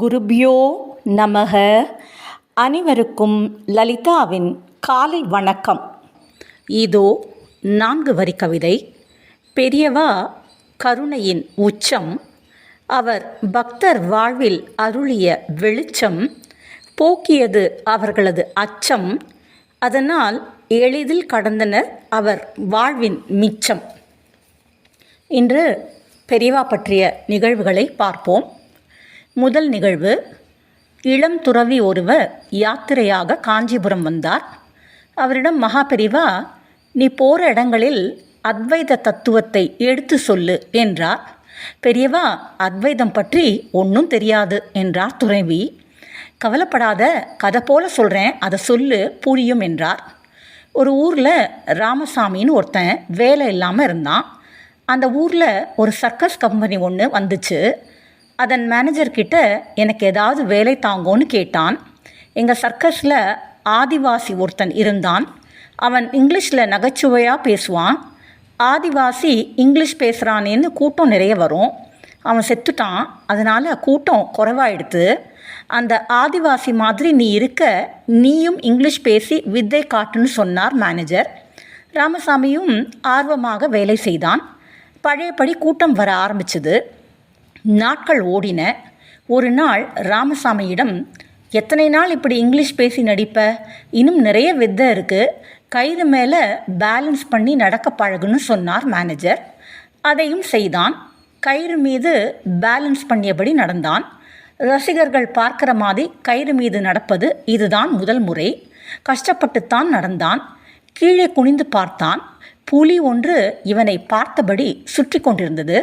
குருபியோ நமக. அனைவருக்கும் லலிதாவின் காலை வணக்கம். இதோ நான்கு வரி கவிதை. பெரியவா கருணையின் உச்சம். அவர் பக்தர் வாழ்வில் அருளிய வெளிச்சம். போக்கியது அவர்களது அச்சம். அதனால் எளிதில் கடந்தனர் அவர் வாழ்வின் மிச்சம். இன்று பெரியவா பற்றிய நிகழ்வுகளை பார்ப்போம். முதல் நிகழ்வு இளம் துறவி ஒருவர் யாத்திரையாக காஞ்சிபுரம் வந்தார். அவரிடம் மகாபெரிவா நீ போகிற இடங்களில் அத்வைத தத்துவத்தை எடுத்து சொல்லு என்றார். பெரியவா அத்வைதம் பற்றி ஒன்றும் தெரியாது என்றார் துறவி. கவலைப்படாத கதை போல சொல்கிறேன் அதை சொல்லு புரியும் என்றார். ஒரு ஊரில் ராமசாமின்னு ஒருத்தன் வேலை இல்லாமல் இருந்தான். அந்த ஊரில் ஒரு சர்க்கஸ் கம்பெனி ஒன்று வந்துச்சு. அதன் மேனேஜர்கிட்ட எனக்கு ஏதாவது வேலை தாங்கோன்னு கேட்டான். எங்கள் சர்க்கஸில் ஆதிவாசி ஒருத்தன் இருந்தான். அவன் இங்கிலீஷில் நகைச்சுவையாக பேசுவான். ஆதிவாசி இங்கிலீஷ் பேசுகிறானேன்னு கூட்டம் நிறைய வரும். அவன் செத்துட்டான். அதனால் கூட்டம் குறைவாயிடுத்து அந்த ஆதிவாசி மாதிரி நீ இருக்க நீயும் இங்கிலீஷ் பேசி வித்தை காட்டுன்னு சொன்னார் மேனேஜர் ராமசாமியும் ஆர்வமாக வேலை செய்தான். பழையபடி கூட்டம் வர ஆரம்பிச்சது. நாட்கள் ஓடின. ஒரு நாள் ராமசாமியிடம் எத்தனை நாள் இப்படி இங்கிலீஷ் பேசி நடிப்ப? இன்னும் நிறைய வித்தை இருக்குது கயிறு மேலே பேலன்ஸ் பண்ணி நடக்க பழகுன்னு சொன்னார் மேனேஜர். அதையும் செய்தான். கயிறு மீது பேலன்ஸ் பண்ணியபடி நடந்தான். ரசிகர்கள் பார்க்குற மாதிரி கயிறு மீது நடப்பது இதுதான் முதல் முறை. கஷ்டப்பட்டுத்தான் நடந்தான். கீழே குனிந்து பார்த்தான். புலி ஒன்று இவனை பார்த்தபடி சுற்றி கொண்டிருந்தது.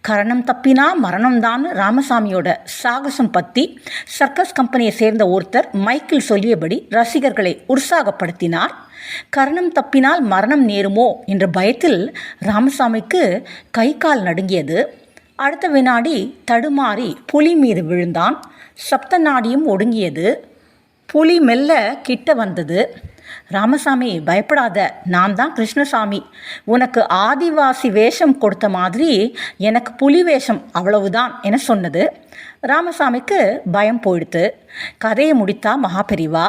கரணம் தப்பினா மரணம்தான் ராமசாமியோட சாகசம் பற்றி சர்க்கஸ் கம்பெனியை சேர்ந்த ஒருத்தர் மைக்கில் சொல்லியபடி ரசிகர்களை உற்சாகப்படுத்தினார். கரணம் தப்பினால் மரணம் நேருமோ என்ற பயத்தில் ராமசாமிக்கு கை கால் நடுங்கியது. அடுத்த வினாடி தடுமாறி புலி மீது விழுந்தான். சப்த நாடியும் ஒடுங்கியது. புலி மெல்ல கிட்ட வந்தது. ராமசாமி பயப்படாத நான் தான் கிருஷ்ணசாமி. உனக்கு ஆதிவாசி வேஷம் கொடுத்த மாதிரி எனக்கு புலி வேஷம் அவ்வளவுதான் என சொன்னது. ராமசாமிக்கு பயம் போயிடுத்து கதையை முடித்தா மகாபெரிவா.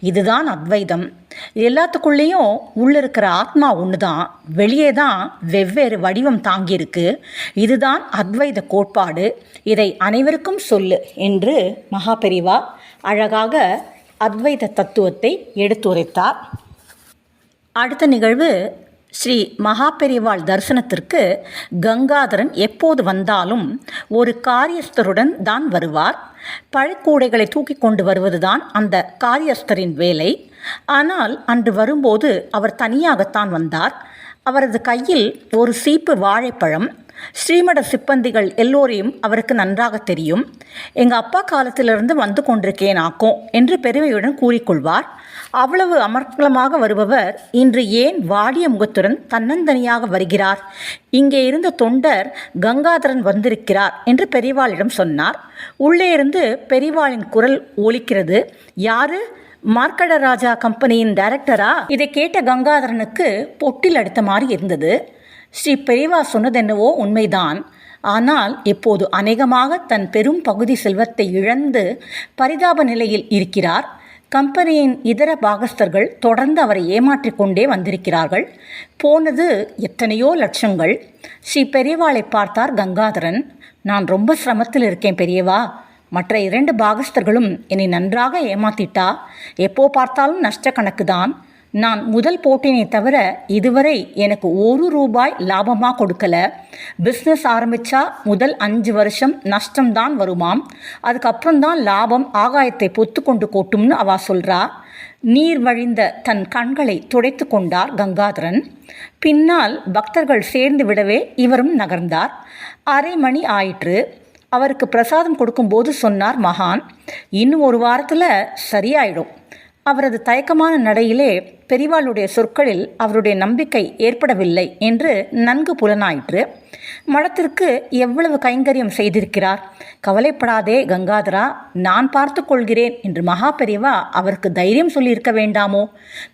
இதுதான் அத்வைதம். எல்லாத்துக்குள்ளேயும் உள்ளே இருக்கிற ஆத்மா ஒன்று தான் வெளியே தான் வெவ்வேறு வடிவம் தாங்கியிருக்கு. இதுதான் அத்வைத கோட்பாடு. இதை அனைவருக்கும் சொல்லு என்று மகாபெரிவா அழகாக அத்வைத தத்துவத்தை எடுத்துரைத்தார். அடுத்த நிகழ்வு ஸ்ரீ மகாபெரிவாள் தரிசனத்திற்கு கங்காதரன் எப்போது வந்தாலும் ஒரு காரியஸ்தருடன் தான் வருவார். பழக்கூடைகளை தூக்கி கொண்டு வருவதுதான் அந்த காரியஸ்தரின் வேலை. ஆனால் அன்று வரும்போது அவர் தனியாகத்தான் வந்தார். அவரது கையில் ஒரு சீப்பு வாழைப்பழம் ஸ்ரீமட சிப்பந்திகள் எல்லோரையும் அவருக்கு நன்றாக தெரியும். எங்கள் அப்பா காலத்திலிருந்து வந்து கொண்டிருக்கேன் ஆக்கும் என்று பெருமையுடன் கூறிக்கொள்வார். அவ்வளவு அமர்க்கலமாக வருபவர் இன்று ஏன் வாடிய முகத்துடன் தன்னந்தனியாக வருகிறார்? இங்கே இருந்த தொண்டர் கங்காதரன் வந்திருக்கிறார் என்று பெரியவாளிடம் சொன்னார். உள்ளே இருந்து பெரியவாளின் குரல் ஒலிக்கிறது. யாரு? மார்க்கட ராஜா கம்பெனியின் டைரக்டரா? இதை கேட்ட கங்காதரனுக்கு பொட்டில் அடித்த மாதிரி இருந்தது. ஸ்ரீ பெரியவா சொன்னதென்னவோ உண்மைதான். ஆனால் இப்போது அநேகமாக தன் பெரும் பகுதி செல்வத்தை இழந்து பரிதாப நிலையில் இருக்கிறார். கம்பெனியின் இதர பாகஸ்தர்கள் தொடர்ந்து அவரை ஏமாற்றிக் கொண்டே வந்திருக்கிறார்கள். போனது எத்தனையோ லட்சங்கள். ஸ்ரீ பெரியவாளை பார்த்தார் கங்காதரன். நான் ரொம்ப சிரமத்தில் இருக்கேன் பெரியவா. மற்ற இரண்டு பாகஸ்தர்களும் என்னை நன்றாக ஏமாத்திட்டா? எப்போ பார்த்தாலும் நஷ்ட கணக்கு தான் நான் முதல் போட்டினை தவிர இதுவரை எனக்கு ஒரு ரூபாய் லாபமாக கொடுக்கல. பிஸ்னஸ் ஆரம்பித்தா முதல் அஞ்சு வருஷம் நஷ்டம்தான் வருமாம். அதுக்கப்புறம் தான் லாபம் ஆகாயத்தை பொத்து கொண்டு கொட்டும்னு அவா சொல்கிறா நீர் வழிந்த தன் கண்களை துடைத்து கொண்டார் கங்காதரன். பின்னால் பக்தர்கள் சேர்ந்து விடவே இவரும் நகர்ந்தார். அரை மணி ஆயிற்று. அவருக்கு பிரசாதம் கொடுக்கும்போது சொன்னார் மகான் இன்னும் ஒரு வாரத்தில் சரியாயிடும். அவரது தயக்கமான நடையிலே பெரிவாளுடைய சொற்களில் அவருடைய நம்பிக்கை ஏற்படவில்லை என்று நன்கு புலனாயிற்று. மடத்திற்கு எவ்வளவு கைங்கரியம் செய்திருக்கிறார்? கவலைப்படாதே கங்காதரா நான் பார்த்து கொள்கிறேன் என்று மகா பெரியவா அவருக்கு தைரியம் சொல்லியிருக்க வேண்டாமோ?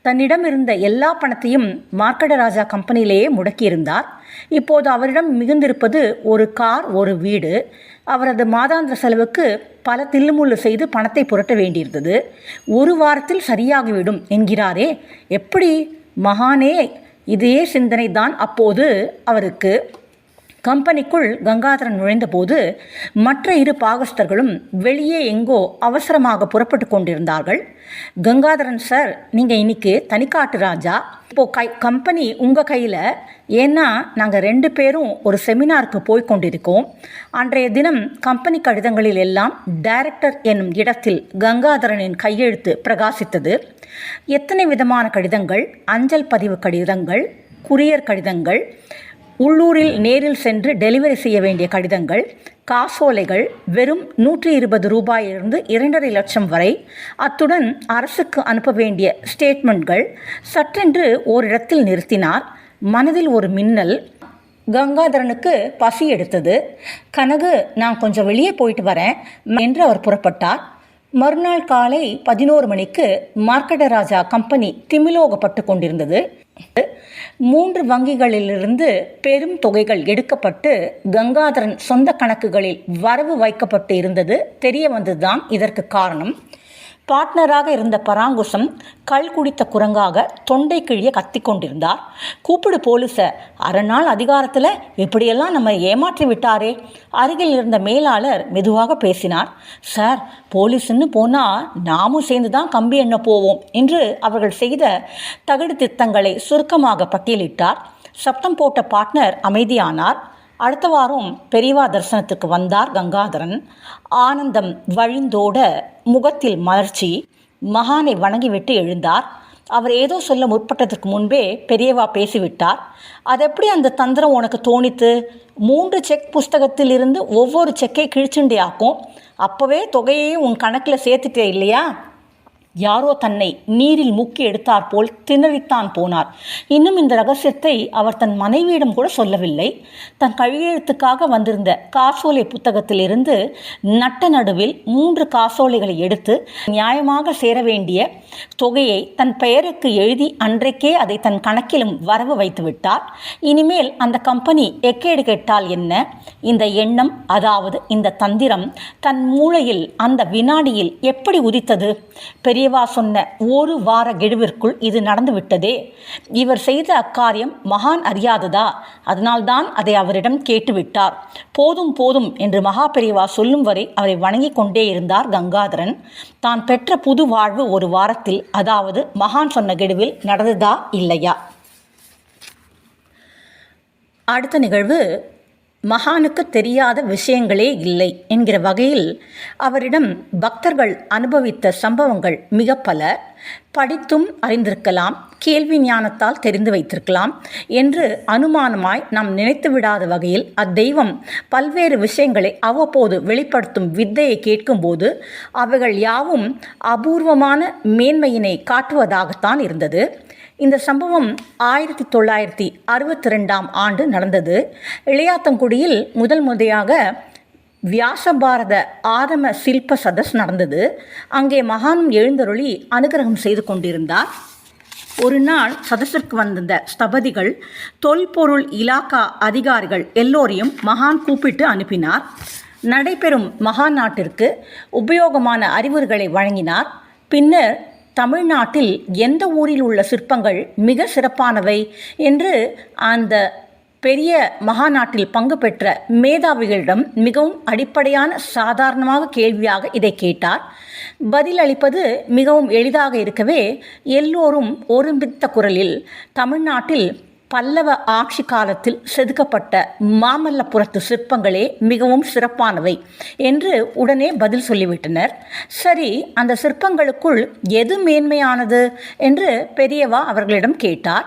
தன்னிடம் இருந்த எல்லா பணத்தையும் மார்க்கடராஜா கம்பெனியிலேயே முடக்கியிருந்தார். இப்போது அவரிடம் மிகுந்திருப்பது ஒரு கார் ஒரு வீடு. அவரது மாதாந்திர செலவுக்கு பல தில்லுமுள்ளு செய்து பணத்தை புரட்ட வேண்டியிருந்தது. ஒரு வாரத்தில் சரியாகிவிடும் என்கிறாரே. எப்படி? மகானே இதே சிந்தனை தான் அப்போது அவருக்கு. கம்பெனிக்குள் கங்காதரன் நுழைந்தபோது மற்ற இரு பாகஸ்தர்களும் வெளியே எங்கோ அவசரமாக புறப்பட்டு கொண்டிருந்தார்கள். கங்காதரன் சார் நீங்கள் இன்னைக்கு தனிக்காட்டு ராஜா. இப்போது கை கம்பெனி உங்கள் கையில். ஏன்னா நாங்கள் ரெண்டு பேரும் ஒரு செமினாருக்கு போய் கொண்டிருக்கோம். அன்றைய தினம் கம்பெனி கடிதங்களில் எல்லாம் டைரக்டர் என்னும் இடத்தில் கங்காதரனின் கையெழுத்து பிரகாசித்தது. எத்தனை விதமான கடிதங்கள்? அஞ்சல் பதிவு கடிதங்கள் குரியர் கடிதங்கள் உள்ளூரில் நேரில் சென்று டெலிவரி செய்ய வேண்டிய கடிதங்கள் காசோலைகள் வெறும் நூற்றி இருபது ரூபாயிலிருந்து இரண்டரை லட்சம் வரை. அத்துடன் அரசுக்கு அனுப்ப வேண்டிய ஸ்டேட்மெண்ட்கள் சற்றென்று ஓரிடத்தில் நிறுத்தினார். மனதில் ஒரு மின்னல் கங்காதரனுக்கு பசி எடுத்தது. கனகு நான் கொஞ்சம் வெளியே போயிட்டு வரேன் என்று அவர் புறப்பட்டார். மறுநாள் காலை பதினோரு மணிக்கு மார்க்கடராஜா கம்பெனி திமிலோகப்பட்டு கொண்டிருந்தது. மூன்று வங்கிகளிலிருந்து பெரும் தொகைகள் எடுக்கப்பட்டு கங்காதரன் சொந்த கணக்குகளில் வரவு வைக்கப்பட்டு இருந்தது. தெரிய வந்ததுதான் இதற்கு காரணம். பார்ட்னராக இருந்த பராங்குசம் கல் குடித்த குரங்காக தொண்டை கிழிய கத்தி கொண்டிருந்தார். கூப்பிடு போலீஸை அரை நாள் அதிகாரத்தில் இப்படியெல்லாம் நம்ம ஏமாற்றி விட்டாரே. அருகில் இருந்த மேலாளர் மெதுவாக பேசினார். சார் போலீஸ்ன்னு போனால் நாமும் சேர்ந்து தான் கம்பி எண்ண போவோம் என்று அவர்கள் செய்த தகுடு திட்டங்களை சுருக்கமாக பட்டியலிட்டார். சப்தம் போட்ட பார்ட்னர் அமைதியானார். அடுத்த வாரம் பெரியவா தரிசனத்துக்கு வந்தார் கங்காதரன். ஆனந்தம் வழிந்தோட முகத்தில் மலர்ச்சி மகானை வணங்கிவிட்டு எழுந்தார். அவர் ஏதோ சொல்ல முற்பட்டதற்கு முன்பே பெரியவா பேசிவிட்டார். அது எப்படி அந்த தந்திரம் உனக்கு தோணித்து? மூன்று செக் புஸ்தகத்தில் இருந்து ஒவ்வொரு செக்கை கிழிச்சுண்டியாக்கும் அப்போவே தொகையையும் உன் கணக்கில் சேர்த்துட்டே இல்லையா? யாரோ தன்னை நீரில் முக்கி எடுத்தார் போல் திணறித்தான் போனார். இன்னும் இந்த ரகசியத்தை அவர் தன் மனைவியிடம் கூட சொல்லவில்லை. தன் கையெழுத்துக்காக வந்திருந்த காசோலை புத்தகத்திலிருந்து நட்ட நடுவில் மூன்று காசோலைகளை எடுத்து நியாயமாக சேர வேண்டிய தொகையை தன் பெயருக்கு எழுதி அன்றைக்கே அதை தன் கணக்கிலும் வரவு வைத்து விட்டார் இனிமேல் அந்த கம்பெனி எக்கேடு கேட்டால் என்ன? இந்த எண்ணம் அதாவது இந்த தந்திரம் தன் மூளையில் அந்த வினாடியில் எப்படி உதித்தது? பெரியவா சொன்ன ஒரு வார கெடுவிற்குள் இது நடந்துவிட்டதே. இவர் செய்த அக்காரியம் மகான் அறியாததா? அதனால்தான் அதை அவரிடம் கேட்டுவிட்டார். போதும் போதும் என்று மகா பெரியவா சொல்லும் வரை அவரை வணங்கிக் கொண்டே இருந்தார் கங்காதரன். தான் பெற்ற புது வாழ்வு ஒரு வாரத்தில் அதாவது மகான் சொன்ன கெடுவில் நடந்ததா இல்லையா? அடுத்த நிகழ்வு மகானுக்கு தெரியாத விஷயங்களே இல்லை என்கிற வகையில் அவரிடம் பக்தர்கள் அனுபவித்த சம்பவங்கள் மிக பல. படித்தும் அறிந்திருக்கலாம் கேள்வி ஞானத்தால் தெரிந்து வைத்திருக்கலாம் என்று அனுமானமாய் நாம் நினைத்து விடாத வகையில் அத்தெய்வம் பல்வேறு விஷயங்களை அவ்வப்போது வெளிப்படுத்தும் வித்தையை கேட்கும்போது அவைகள் யாவும் அபூர்வமான மேன்மையினை காட்டுவதாகத்தான் இருந்தது. இந்த சம்பவம் ஆயிரத்தி தொள்ளாயிரத்தி அறுபத்தி ரெண்டாம் ஆண்டு நடந்தது. இளையாத்தங்குடியில் முதல் முறையாக வியாசபாரத ஆதம சில்ப சதஸ் நடந்தது. அங்கே மகானும் எழுந்தருளி அனுகிரகம் செய்து கொண்டிருந்தார். ஒரு நாள் சதஸிற்கு வந்திருந்த ஸ்தபதிகள் தொல்பொருள் இலாக்கா அதிகாரிகள் எல்லோரையும் மகான் கூப்பிட்டு அனுப்பினார். நடைபெறும் மகா நாட்டிற்கு உபயோகமான அறிவுரைகளை வழங்கினார். பின்னர் தமிழ்நாட்டில் எந்த ஊரில் உள்ள சிற்பங்கள் மிக சிறப்பானவை என்று அந்த பெரிய மகாநாட்டில் பங்கு பெற்ற மேதாவிகளிடம் மிகவும் அடிப்படையான சாதாரணமாக கேள்வியாக இதை கேட்டார். பதில் அளிப்பது மிகவும் எளிதாக இருக்கவே எல்லோரும் ஒருமித்த குரலில் தமிழ்நாட்டில் பல்லவ ஆட்சி காலத்தில் செதுக்கப்பட்ட மாமல்லபுரத்து சிற்பங்களே மிகவும் சிறப்பானவை என்று உடனே பதில் சொல்லிவிட்டனர். சரி அந்த சிற்பங்களுக்குள் எது மேன்மையானது என்று பெரியவா அவர்களிடம் கேட்டார்.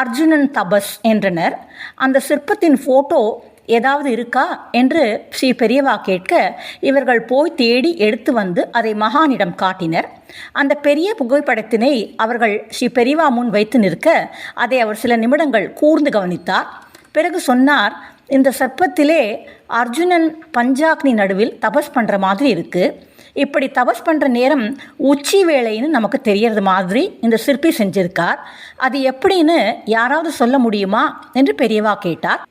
அர்ஜுனன் தபஸ் என்றனர். அந்த சிற்பத்தின் ஃபோட்டோ ஏதாவது இருக்கா? என்று ஸ்ரீ பெரியவா கேட்க இவர்கள் போய் தேடி எடுத்து வந்து அதை மகானிடம் காட்டினர். அந்த பெரிய புகைப்படத்தினை அவர்கள் ஸ்ரீ பெரியவா முன் வைத்து நிற்க அதை அவர் சில நிமிடங்கள் கூர்ந்து கவனித்தார். பிறகு சொன்னார் இந்த சர்ப்பத்திலே அர்ஜுனன் பஞ்சாக்னி நடுவில் தபஸ் பண்ணுற மாதிரி இருக்குது இப்படி தபஸ் பண்ணுற நேரம் உச்சி வேளைன்னு நமக்கு தெரியறது மாதிரி இந்த சிற்பி செஞ்சிருக்கார். அது எப்படின்னு யாராவது சொல்ல முடியுமா? என்று பெரியவா கேட்டார்.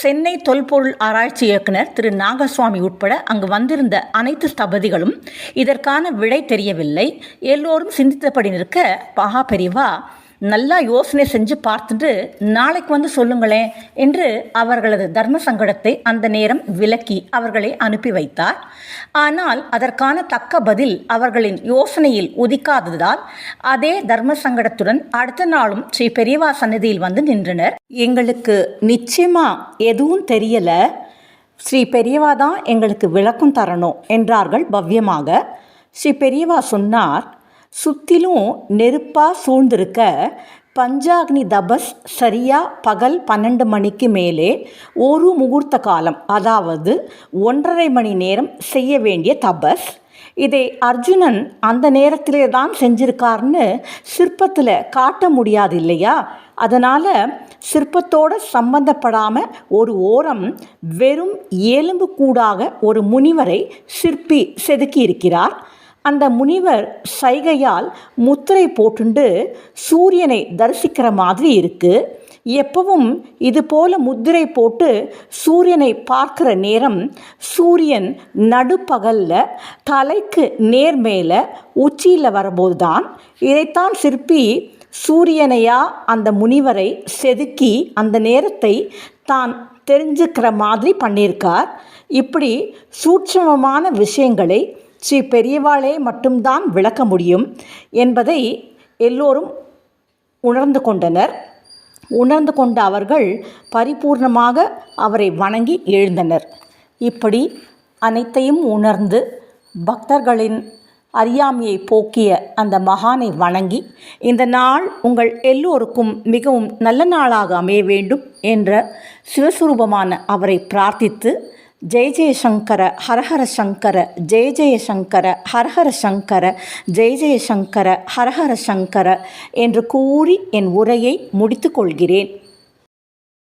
சென்னை தொல்பொருள் ஆராய்ச்சி இயக்குனர் திரு நாகசுவாமி உட்பட அங்கு வந்திருந்த அனைத்து ஸ்தபதிகளும் இதற்கான விடை தெரியவில்லை. எல்லோரும் சிந்தித்தபடி நிற்க பகா பெரிவா நல்லா யோசனை செஞ்சு பார்த்துட்டு நாளைக்கு வந்து சொல்லுங்களேன் என்று அவர்களது தர்ம சங்கடத்தை அந்த நேரம் விலக்கி அவர்களை அனுப்பி வைத்தார். ஆனால் அதற்கான தக்க பதில் அவர்களின் யோசனையில் உதிக்காததால் அதே தர்ம சங்கடத்துடன் அடுத்த நாளும் ஸ்ரீ பெரியவா சன்னதியில் வந்து நின்றனர். எங்களுக்கு நிச்சயமா எதுவும் தெரியல. ஸ்ரீ பெரியவா தான் எங்களுக்கு விளக்கம் தரணும் என்றார்கள் பவ்யமாக. ஸ்ரீ பெரியவா சொன்னார் சுற்றிலும் நெருப்பாக சூழ்ந்திருக்க பஞ்சாக்னி தபஸ் சரியாக பகல் பன்னெண்டு மணிக்கு மேலே ஒரு முகூர்த்த காலம் அதாவது ஒன்றரை மணி நேரம் செய்ய வேண்டிய தபஸ். இதை அர்ஜுனன் அந்த நேரத்திலே தான் செஞ்சிருக்கார்னு சிற்பத்தில் காட்ட முடியாது இல்லையா? அதனால் சிற்பத்தோடு சம்பந்தப்படாமல் ஒரு ஓரம் வெறும் எலும்பு கூடாக ஒரு முனிவரை சிற்பி செதுக்கி இருக்கிறார் அந்த முனிவர் சைகையால் முத்திரை போட்டுண்டு சூரியனை தரிசிக்கிற மாதிரி இருக்கு. எப்பவும் இது போல முத்திரை போட்டு சூரியனை பார்க்குற நேரம் சூரியன் நடுப்பகல்ல தலைக்கு நேர் மேலே உச்சியில் வரும்போது தான் இதைத்தான் சிற்பி சூரியனையா அந்த முனிவரை செதுக்கி அந்த நேரத்தை தான் தெரிஞ்சுக்கிற மாதிரி பண்ணியிருக்கார். இப்படி சூட்சமமான விஷயங்களை ஸ்ரீ பெரியவாளே மட்டும்தான் விளக்க முடியும் என்பதை எல்லோரும் உணர்ந்து கொண்டனர். உணர்ந்து கொண்ட அவர்கள் பரிபூர்ணமாக அவரை வணங்கி எழுந்தனர். இப்படி அனைத்தையும் உணர்ந்து பக்தர்களின் அறியாமையை போக்கிய அந்த மகானை வணங்கி இந்த நாள் உங்கள் எல்லோருக்கும் மிகவும் நல்ல நாளாக அமைய வேண்டும் என்ற சிவஸ்வரூபமான அவரை பிரார்த்தித்து ஜெய ஜெயசங்கர ஹரஹர சங்கர ஜெய ஜெயசங்கர ஹரஹர சங்கர ஜெய ஜெயசங்கர ஹரஹர சங்கர என்று கூறி என் உரையை முடித்துக்கொள்கிறேன்